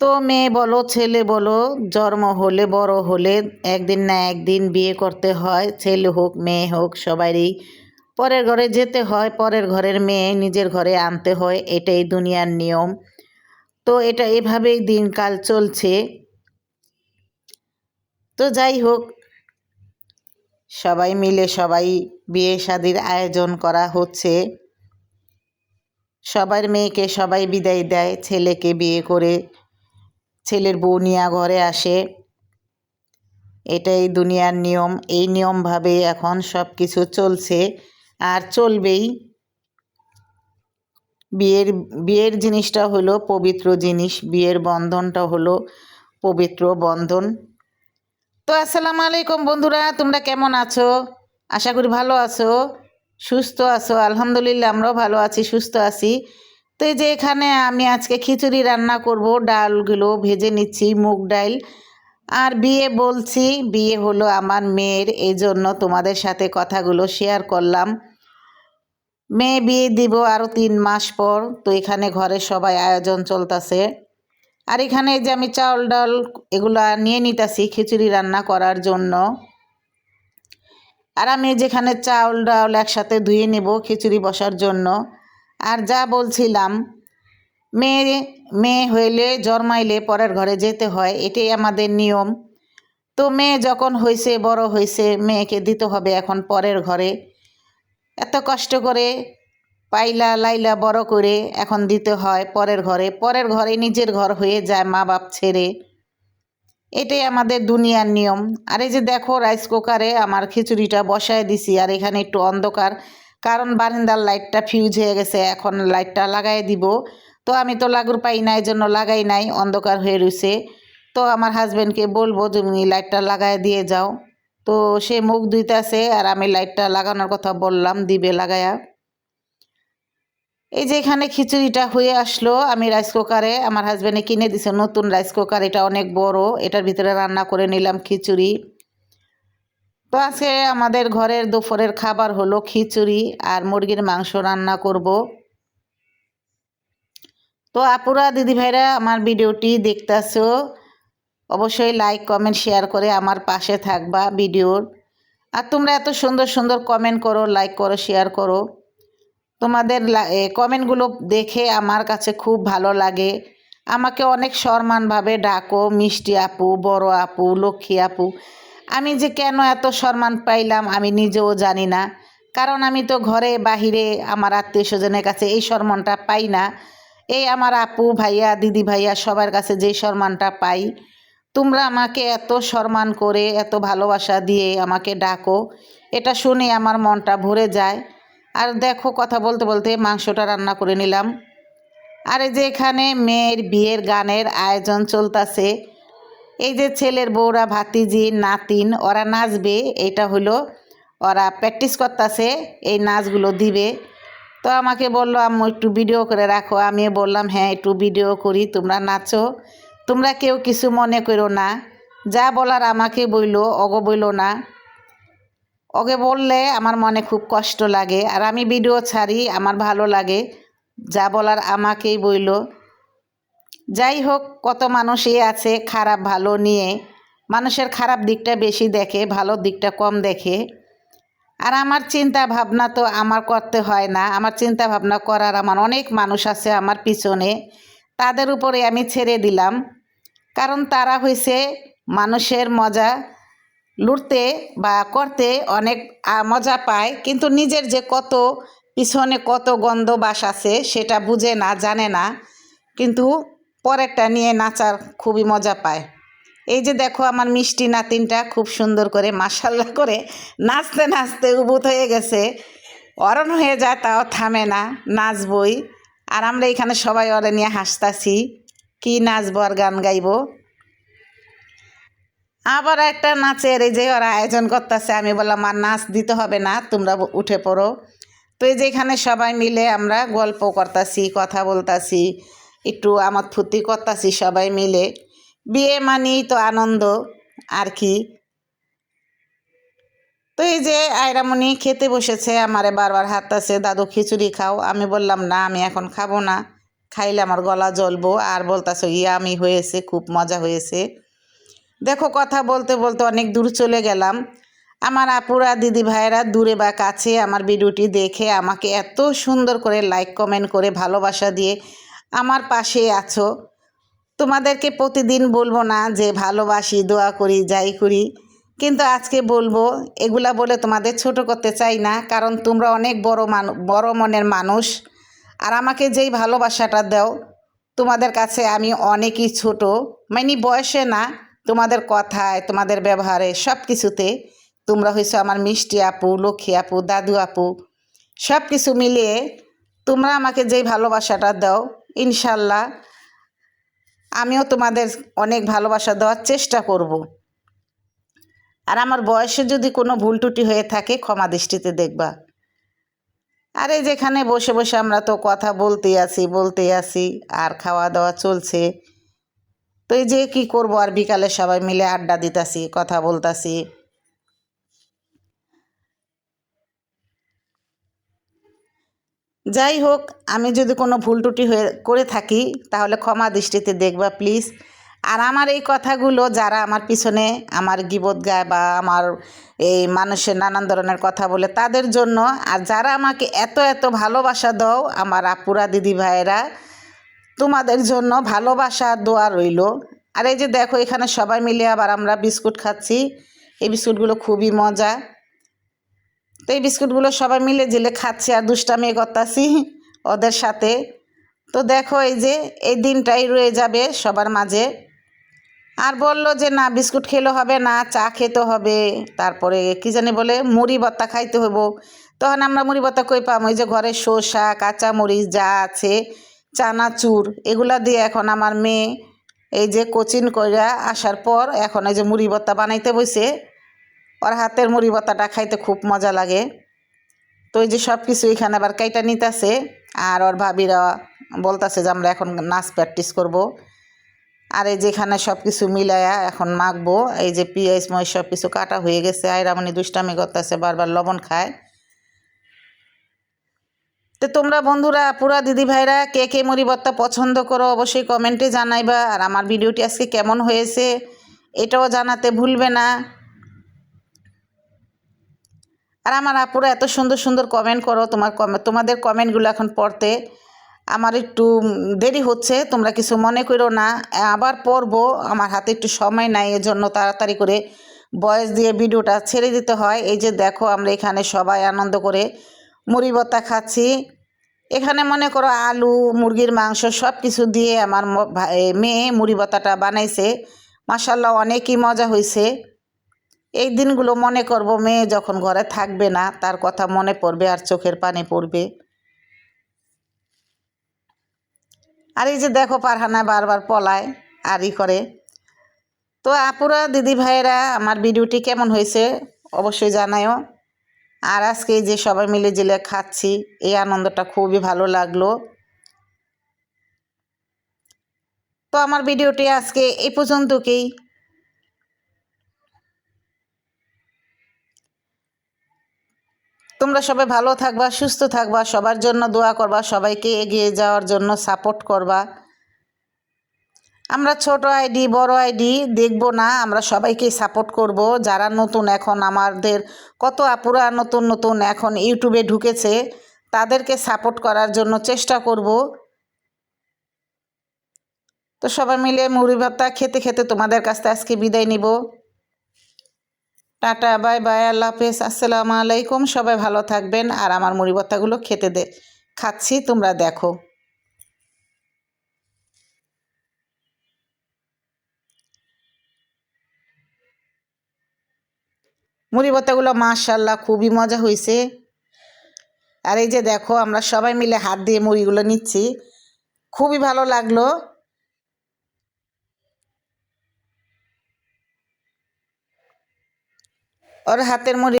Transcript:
তো মেয়ে বলো, ছেলে বলো, জন্ম হলে, বড় হলে, একদিন না একদিন বিয়ে করতে হয়, ছেলে হোক, মেয়ে হোক সবারই পরের ঘরে যেতে হয়, পরের ঘরের মেয়ে নিজের ঘরে আনতে হয়, এটাই দুনিয়ার নিয়ম। তো এটা এভাবেই দিনকাল চলছে। তো যাই হোক, সবাই মিলে সবাই বিয়ে শাদির আয়োজন করা হচ্ছে। সবার মেয়েকে সবাই বিদায় দেয়, ছেলেকে বিয়ে করে। ছেলের বউ নিয়া ঘরে আসে। এটাই দুনিয়ার নিয়ম। এই নিয়মভাবে এখন সব কিছু চলছে আর চলবেই। বিয়ের বিয়ের জিনিসটা হলো পবিত্র জিনিস। বিয়ের বন্ধনটা হলো পবিত্র বন্ধন। তো আসসালামু আলাইকুম বন্ধুরা, তোমরা কেমন আছো? আশা করি ভালো আছো, সুস্থ আছো। আলহামদুলিল্লাহ, আমরাও ভালো আছি, সুস্থ আছি। তো এই যে এখানে আমি আজকে খিচুড়ি রান্না করব, ডালগুলো ভেজে নিচ্ছি, মুগ ডাল আর বিয়ে বলছি, বিয়ে হলো আমার মেয়ের এই জন্য তোমাদের সাথে কথাগুলো শেয়ার করলাম। মেয়ে বিয়ে দিব আরও তিন মাস পর, তো এখানে ঘরে সবাই আয়োজন চলতেছে। আর এখানে যে আমি চাউল ডাল এগুলো নিয়ে নিতেছি খিচুড়ি রান্না করার জন্য। আর আমি যেখানে চাউল ডাল একসাথে ধুয়ে নেব খিচুড়ি বসার জন্য। আর যা বলছিলাম, মেয়ে মেয়ে হইলে জন্মাইলে পরের ঘরে যেতে হয়, এটাই আমাদের নিয়ম। তো মেয়ে যখন হয়েছে বড় হয়েছে মেয়েকে দিতে হবে এখন পরের ঘরে। এত কষ্ট করে পাইলা, লাইলা, বড় করে এখন দিতে হয় পরের ঘরে। পরের ঘরে নিজের ঘর হয়ে যায় মা বাপ ছেড়ে। এটাই আমাদের দুনিয়ার নিয়ম। আর এই যে দেখো, রাইস কুকারে আমার খিচুড়িটা বসায় দিছি, আর এখানে একটু অন্ধকার। কারণ বারিন্দার লাইটটা ফিউজ হয়ে গেছে, এখন লাইটটা লাগাই দিব। তো আমি তো লাগুর পাই না এই জন্য লাগাই নাই, অন্ধকার হয়ে রয়েছে তো আমার হাজব্যান্ডকে বলব, তুমি লাইটটা লাগাই দিয়ে যাও। তো সে মুখ ধুইতেছে আর আমি লাইটটা লাগানোর কথা বললাম, দিবে লাগায়া। এই যে এখানে খিচুড়িটা হয়ে আসলো, আমি রাইস কুকারে আমার হাজব্যান্ডে কিনে দিছে নতুন রাইস কুকার এটা অনেক বড়, এটার ভিতরে রান্না করে নিলাম খিচুড়ি। তো আজকে আমাদের ঘরের দুপুরের খাবার হলো খিচুড়ি আর মুরগির মাংস রান্না করব। তো আপুরা দিদিভাইরা আমার ভিডিওটি দেখতেছো, অবশ্যই লাইক কমেন্ট শেয়ার করে আমার পাশে থাকবা ভিডিওর। আর তোমরা এত সুন্দর সুন্দর কমেন্ট করো লাইক করো শেয়ার করো। তোমাদের কমেন্টগুলো দেখে আমার কাছে খুব ভালো লাগে। আমাকে অনেক সম্মানভাবে ডাকো, মিষ্টি আপু, বড় আপু, লক্ষ্মী আপু। আমি যে কেন এত সম্মান পাইলাম আমি নিজেও জানি না। কারণ আমি তো ঘরে বাহিরে আমার আত্মীয় স্বজনের কাছে এই সম্মানটা পাই না। এই আমার আপু ভাইয়া, দিদি ভাইয়া সবার কাছে যেই সম্মানটা পাই, তোমরা আমাকে এত সম্মান করে, এত ভালোবাসা দিয়ে আমাকে ডাকো, এটা শুনে আমার মনটা ভরে যায়। আর দেখো কথা বলতে বলতে মাংসটা রান্না করে নিলাম। আর এই যে এখানে মেয়ের বিয়ের গানের আয়োজন চলতেছে এই যে ছেলের বউরা, ভাতিজি, নাতিন, ওরা নাচবে, এটা হলো, ওরা প্র্যাকটিস করতেছে, এই নাচগুলো দিবে। তো আমাকে বলল, আম্মু, একটু ভিডিও করে রাখো। আমি বললাম হ্যাঁ একটু ভিডিও করি, তোমরা নাচো। তোমরা কেউ কিছু মনে করো না। যা বলার আমাকে বইলো অগ বইলো না। ওকে বললে আমার মনে খুব কষ্ট লাগে, আর আমি ভিডিও ছাড়ি, আমার ভালো লাগে। যা বলার আমাকেই বইল। যাই হোক কত মানুষই আছে, খারাপ ভালো নিয়ে। মানুষের খারাপ দিকটা বেশি দেখে, ভালো দিকটা কম দেখে। আর আমার চিন্তা ভাবনা তো আমার করতে হয় না। আমার চিন্তা ভাবনা করার আমার অনেক মানুষ আছে আমার পিছনে। তাদের উপরে আমি ছেড়ে দিলাম। কারণ তারা হয়েছে মানুষের মজা লুটতে বা করতে অনেক মজা পায়। কিন্তু নিজের যে কত, পিছনে কত গন্ধ বাস আছে, সেটা বুঝে না, জানে না। কিন্তু পরেরটা নিয়ে নাচার খুবই মজা পায়। এই যে দেখো আমার মিষ্টি নাতিনটা খুব সুন্দর করে মাসাল্লা করে নাচতে নাচতে উবুত হয়ে গেছে। অরণ হয়ে যায় তাও থামে না, নাচবই। আর আমরা এখানে সবাই ওরে নিয়ে হাসতাছি, কি নাচবো আর গান গাইবো। আবার একটা নাচের এই যে ওরা আয়োজন করতেছে, আমি বললাম, আর নাচ দিতে হবে না, তোমরা উঠে পড়ো। তো এই যে এখানে সবাই মিলে আমরা গল্প করতাছি, কথা বলতাছি। একটু আমার ফুর্তি করতাছি সবাই মিলে। বিয়ে মানেই তো আনন্দ, আর কি? তো এই যে আয়রামণি খেতে বসেছে, আমারে বারবার হাততাছে, দাদু, খিচুড়ি খাও। আমি বললাম, না, আমি এখন খাব না। খাইলে আমার গলা জ্বলবো। আর বলতাছো ইয়ামি হয়েছে, খুব মজা হয়েছে। দেখো, কথা বলতে বলতে অনেক দূর চলে গেলাম। আমার আপুরা, দিদি ভাইয়েরা দূরে বা কাছে আমার ভিডিওটি দেখে আমাকে এত সুন্দর করে লাইক কমেন্ট করে ভালোবাসা দিয়ে আমার পাশে আছো। তোমাদেরকে প্রতিদিন বলব না যে ভালোবাসি, দোয়া করি, যাই করি। কিন্তু আজকে বলব, এগুলা বলে তোমাদের ছোট করতে চাই না, কারণ তোমরা অনেক বড় মানু, বড় মনের মানুষ। আর আমাকে যেই ভালোবাসাটা দাও, তোমাদের কাছে আমি অনেকই ছোট। মানে বয়সে না, তোমাদের কথায়, তোমাদের ব্যবহারে সব কিছুতে তোমরা হয়েছো আমার মিষ্টি আপু, লক্ষ্মী আপু, দাদু আপু। সব কিছু মিলিয়ে তোমরা আমাকে যেই ভালোবাসাটা দাও ইনশাল্লাহ আমিও তোমাদের অনেক ভালোবাসা দেওয়ার চেষ্টা করব। আর আমার বয়সে যদি কোনো ভুল টুটি হয়ে থাকে, ক্ষমা দৃষ্টিতে দেখবা। আরে যেখানে বসে বসে আমরা তো কথা বলতেই আছি বলতে আছি, আর খাওয়া দাওয়া চলছে। তো এই যে কী করব, আর বিকালে সবাই মিলে আড্ডা দিতাছি, কথা বলতাছি। যাই হোক, আমি যদি কোনো ভুল টুটি হয়ে, করে থাকি, তাহলে ক্ষমা দৃষ্টিতে দেখবা প্লিজ আর আমার এই কথাগুলো যারা আমার পিছনে আমার গিবোধ গায় বা আমার এই মানুষের নানান ধরনের কথা বলে, তাদের জন্য, আর যারা আমাকে এত এত ভালোবাসা দাও, আমার আপুরা, দিদি ভাইয়েরা, তোমাদের জন্য ভালোবাসা, দোয়া রইল। আর এই যে দেখো, এখানে সবাই মিলে আবার আমরা বিস্কুট খাচ্ছি। এই বিস্কুটগুলো খুবই মজা। তো এই বিস্কুটগুলো সবাই মিলে জেলে খাচ্ছি আর দুষ্টামি করতাছি ওদের সাথে। তো দেখো এই যে, এই দিনটাই রয়ে যাবে সবার মাঝে। আর বলল যে, না, বিস্কুট খেলে হবে না, চা খেতে হবে। তারপরে কি জানি বলে, মুড়ি ভত্তা খাইতে হব তখন আমরা মুড়ি ভত্তা কই পাম? ওই যে ঘরে শসা কাঁচা মরিচ যা আছে, চানাচুর, এগুলা দিয়ে এখন আমার মেয়ে এই যে কোচিন কইরা আসার পর এখন এই যে মুড়ি ভত্তা বানাইতে বসে ওর হাতের মুড়ি ভত্তাটা খাইতে খুব মজা লাগে। তো এই যে সব কিছু এখানে আবার কাইটা নিতেছে, আর ওর ভাবিরা বলতেছে যে আমরা এখন নাচ প্র্যাকটিস করব। আর এই যেখানে সব কিছু মিলাইয়া এখন মাখবো, এই যে পিঁয়াজ মই সব কিছু কাটা হয়ে গেছে, আয়রামনি দুষ্টামি করতেছে, বারবার লবণ খায়। তো তোমরা বন্ধুরা, পুরা দিদি ভাইরা, কে কে ভর্তা পছন্দ করো অবশ্যই কমেন্টে জানাইবা। আর আমার ভিডিওটি আজকে কেমন হয়েছে, এটাও জানাতে ভুলবে না। আর আমার আপুরা এত সুন্দর সুন্দর কমেন্ট করো, তোমার তোমাদের কমেন্টগুলো এখন পড়তে। আমার একটু দেরি হচ্ছে, তোমরা কিছু মনে করো না। আবার পড়ব, আমার হাতে একটু সময় নাই, এজন্য তাড়াতাড়ি করে বয়স দিয়ে ভিডিওটা ছেড়ে দিতে হয়। এই যে দেখো, আমরা এখানে সবাই আনন্দ করে মুড়ি ভর্তা খাচ্ছি। এখানে মনে করো আলু, মুরগির মাংস সব কিছু দিয়ে আমার মেয়ে মুড়ি ভর্তাটা বানাইছে। মাসাল্লাহ অনেকই মজা হয়েছে এই দিনগুলো মনে করব, মেয়ে যখন ঘরে থাকবে না, তার কথা মনে পড়বে আর চোখের পানি পড়বে। আর এই যে দেখো, পারহানা বারবার পলায় আর ই করে। তো আপুরা, দিদি ভাইয়েরা, আমার ভিডিওটি কেমন হয়েছে অবশ্যই জানায়ও। আর আজকে যে সবাই মিলে জেলে খাচ্ছি, এই আনন্দটা খুবই ভালো লাগল। তো আমার ভিডিওটি আজকে এই পর্যন্তকেই। তোমরা সবাই ভালো থাকবা, সুস্থ থাকবা, সবার জন্য দোয়া করবা, সবাইকে এগিয়ে যাওয়ার জন্য সাপোর্ট করবা। আমরা ছোট আইডি, বড় আইডি দেখব না, আমরা সবাইকে সাপোর্ট করব। যারা নতুন এখন আমাদের, কত আপুরা নতুন নতুন এখন ইউটিউবে ঢুকেছে, তাদেরকে সাপোর্ট করার জন্য চেষ্টা করব। তো সবাই মিলে মুড়ি ভাতটা খেতে খেতে তোমাদের কাছ থেকে আজকে বিদায় নিব। টাটা, বাই বাই, আল্লাহ হাফেজ, আসসালামু আলাইকুম। সবাই ভালো থাকবেন আর আমার মুড়ি ভর্তাগুলো খেতে দে, খাচ্ছি, তোমরা দেখো। মুড়ি ভর্তাগুলো মাশাল্লাহ খুবই মজা হয়েছে আর এই যে দেখো, আমরা সবাই মিলে হাত দিয়ে মুড়িগুলো নিচ্ছি। খুবই ভালো লাগল। ওর হাতের মুড়ি